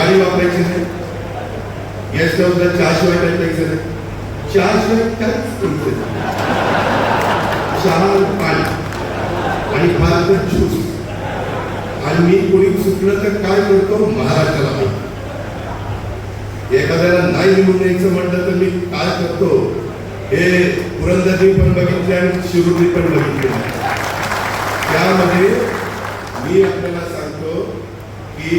गाडी वापरायची नाही. गेस्ट हाऊसला चहाशिवाय काय प्यायचं नाही. चहाशिवाय काहीच प्यायचं नाही. चहा पाणी आणि फार तर ज्यूस आणि मी कोणी चुकलं तर काय करतो महाराष्ट्राला माहिती. एखाद्याला नाही लिहून द्यायचं म्हटलं तर मी काय करतो? हे पुरंदरनी पण बघितले आणि शिरुडी पण बघितले. त्यामध्ये मी आपल्याला सांगतो की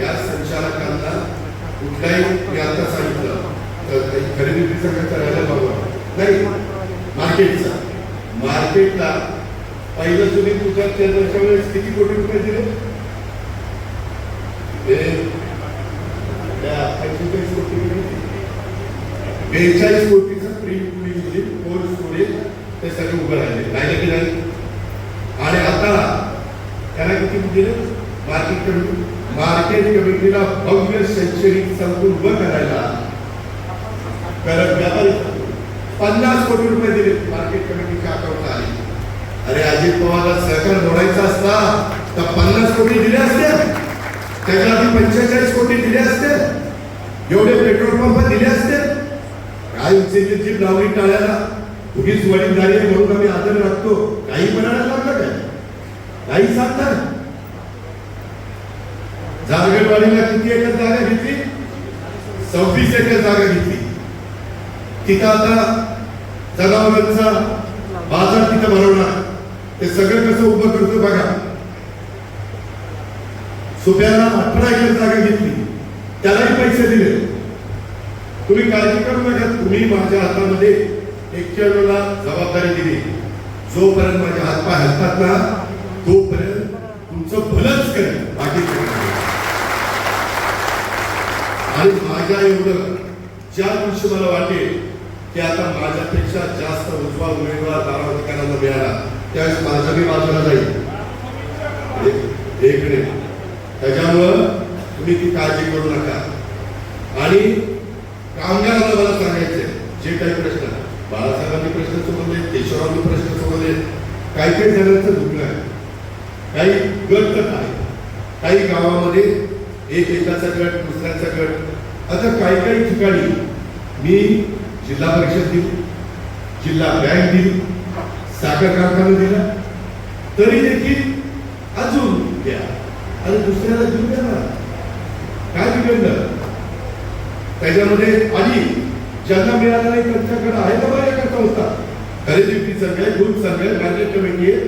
या संचालकांना कुठलाही मी आता सांगितलं. तर काही खरेदी विक्रीचा करायला बघा नाही मार्केटचा. मार्केटला पहिलं तुम्ही तुझ्या त्याच्या वेळेस किती कोटी रुपये दिले? ते पंचेचाळीस कोटी बेचाळीस कोटीचं प्री दिली कोल्ड स्टोरेज ते सगळे उभं राहिले. राहिले की नाही? आणि आता त्याला किती दिले? मार्केट कमिटी मार्केट कमिटीला भव्य शैक्षणिक संकुल उभं करायला कारण व्यापारी पन्नास कोटी रुपये दिले मार्केट कमिटीच्या अकाउंटला आले. अरे अजित पवारला सहकार मोडायचा असता तर पन्नास कोटी दिले असते. त्याच्या आधी पंचेचाळीस कोटी दिले असते. एवढे पेट्रोल पंप दिले असते. काय उचलची लावली टाळ्याला? उगीच वडीलधारी म्हणून आम्ही आदर राखतो. काही म्हणायला लागलं काय? काही सांगतात जारगडवाडीला किती एकर जागा घेतली? सव्वीस एकर जागा घेतली. तिथं आता जनावरांचा बाजार तिथं भरवणार ते सगळं कसं उभं करतो बघा. सुप्याला अठरा एकर जागा घेतली. त्यालाही पैसे दिले. तुम्ही काळजी करू नका. तुम्ही माझ्या हातामध्ये एक्क्याण्णवला जबाबदारी दिली. जोपर्यंत माझे हातपाय हलतात ना तोपर्यंत तुमचं भलंच करेल. बाकी आणि माझ्या एवढं ज्या दिवशी मला वाटेल की आता माझ्यापेक्षा जास्त उजवा उमेदवार बारामतीकरांना मिळाला त्यावेळेस माझा मी बाजूला जाईल. एक- एक त्याच्यामुळं तुम्ही ती काळजी करू नका. आणि कामगारांना मला सांगायचंय जे काही प्रश्न बाळासाहेबांनी प्रश्न सोडवले केशवरावांनी प्रश्न सोडवले काही काही जणांचं दुखणं आहे. काही गट तर आहे काही गावामध्ये एक एकाचा गट दुसऱ्याचा गट. आता काही काही ठिकाणी मी जिल्हा परिषद दिली जिल्हा बँक दिली साखर कारखाना दिला. तरी देखील अजून द्या आणि दुसऱ्याला देऊ द्या ना. काय बिघडलं त्याच्यामध्ये आधी ज्यांना मिळालं नाही त्यांच्याकडे आहे ना माझ्याकडे संस्था? खरेदी विक्री संघ आहे ग्रुप संघ आहे मार्केट कमिटी आहे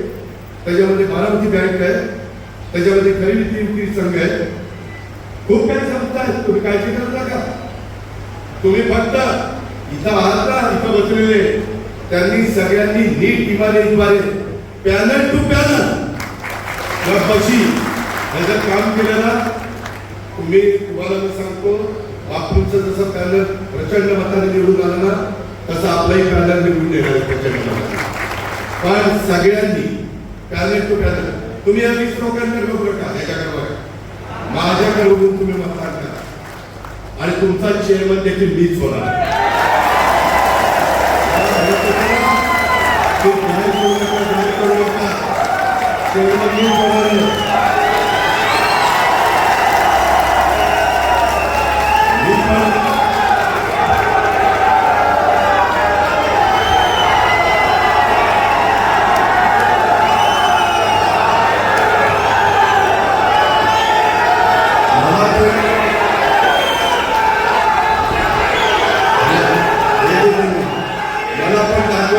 त्याच्यामध्ये बारामती बँक आहे. त्याच्यामध्ये खरेदी विक्री संघ आहे खूप काही संस्था आहेत तुम्ही काळजी करत नका. तुम्ही फक्त इथं आहात ना इथं बसलेले. त्यांनी सगळ्यांनी नीट इमारतीद्वारे पॅनल टू पॅनल. बशी ह्याचं काम केलं ना तुम्ही तुम्हाला मी सांगतो बापूंचं जसं पॅनल प्रचंड मताने निवडून आलं ना तसं आपलाही पॅनल निवडून येणार प्रचंड मताने. पण सगळ्यांनी पॅनल टू पॅनल तुम्ही या वीस लोकांकडे बघू नका याच्याकडे बघा माझ्याकडे बघून तुम्ही मतदान करा. आणि तुमचा चेअरमन देखील मीच होणार.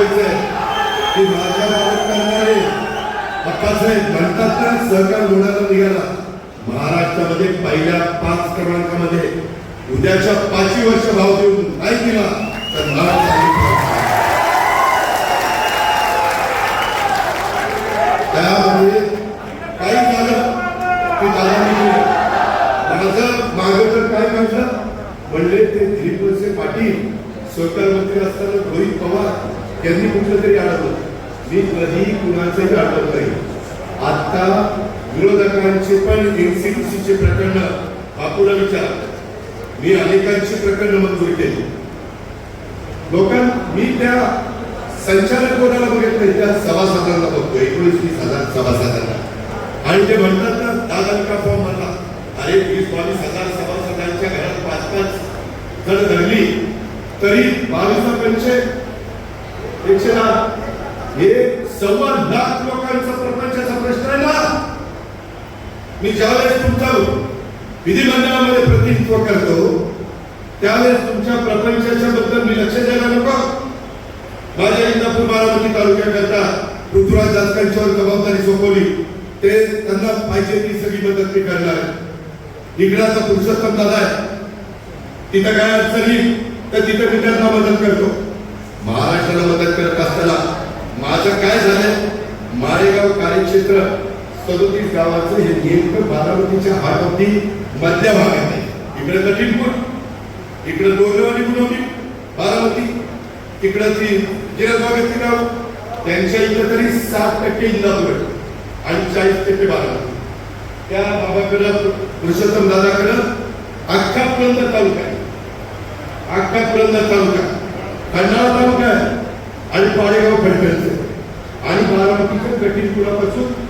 की माझ्या करणारे अप्पासाहेब सहकार निघाला. महाराष्ट्रामध्ये पहिल्या पाच क्रमांकामध्ये उद्याच्या पाचवी वर्ष भाव देऊन नाही दिला तर मला त्यामध्ये काही झालं की दादांनी माझं मागं तर काय म्हटलं म्हणले ते दिलीप वळसे पाटील सहकार मंत्री असताना रोहित पवार त्यांनी कुठलं तरी अडवलं मी कधी कुणाचंही अडवत नाही आता विरोधकांचे पण एनसीटीसी चे प्रकरण बापूला विचार. मी अनेकांची प्रकरण मंजूर केली. लोकां मी त्या संचालक कोणाला बघत नाही त्या सभासदांना बघतो एकोणीस वीस हजार सभासदांना. आणि ते म्हणतात ना दादा फॉर्म म्हणला अरे वीस बावीस हजार सभासदांच्या घरात पाच पाच जर धरली तरी बावीस पंचे एकशे हे सव्वा लाख लोकांचा प्रपंचाचा प्रश्न आहे ना. मी ज्यावेळेस तुमचा विधिमंडळामध्ये प्रतिनिधित्व करतो त्यावेळेस तुमच्या प्रपंचाच्या बद्दल मी लक्ष द्यायला नको. माझ्या इंदापूर बारामती तालुक्याकरता पृथ्वीराज जातकांच्यावर जबाबदारी सोपवली ते त्यांना पाहिजे ती सगळी मदत मी करणार इकडाचा पुरुषोत्तम दादा आहे. तिथं काय अडचणी तर तिथं मी त्यांना मदत करतो. महाराष्ट्राला मदत करत असताना माझं काय झालंय क्षेत्र सदोतीस गावाचं हे नेमकं बारामतीच्या हातवरती मधल्या भागात आहे. इकडे कठीणपूर इकडे दोरलेवाडी बुडवली बारामती. तिकडं ती जिरबागाची गाव त्यांच्या इकडे तरी सात टक्के इंदापूर आणि चाळीस टक्के बारामती. त्या बाबाकडं पुरुषोत्तम दादाकडं अख्खा पुरंदर तालुका आहे. अख्खा पुरंदर तालुका. खंडाळा तालुका आहे. आणि पाडेगाव खडकरचे आणि बारामतीच्या कठीणपुरापासून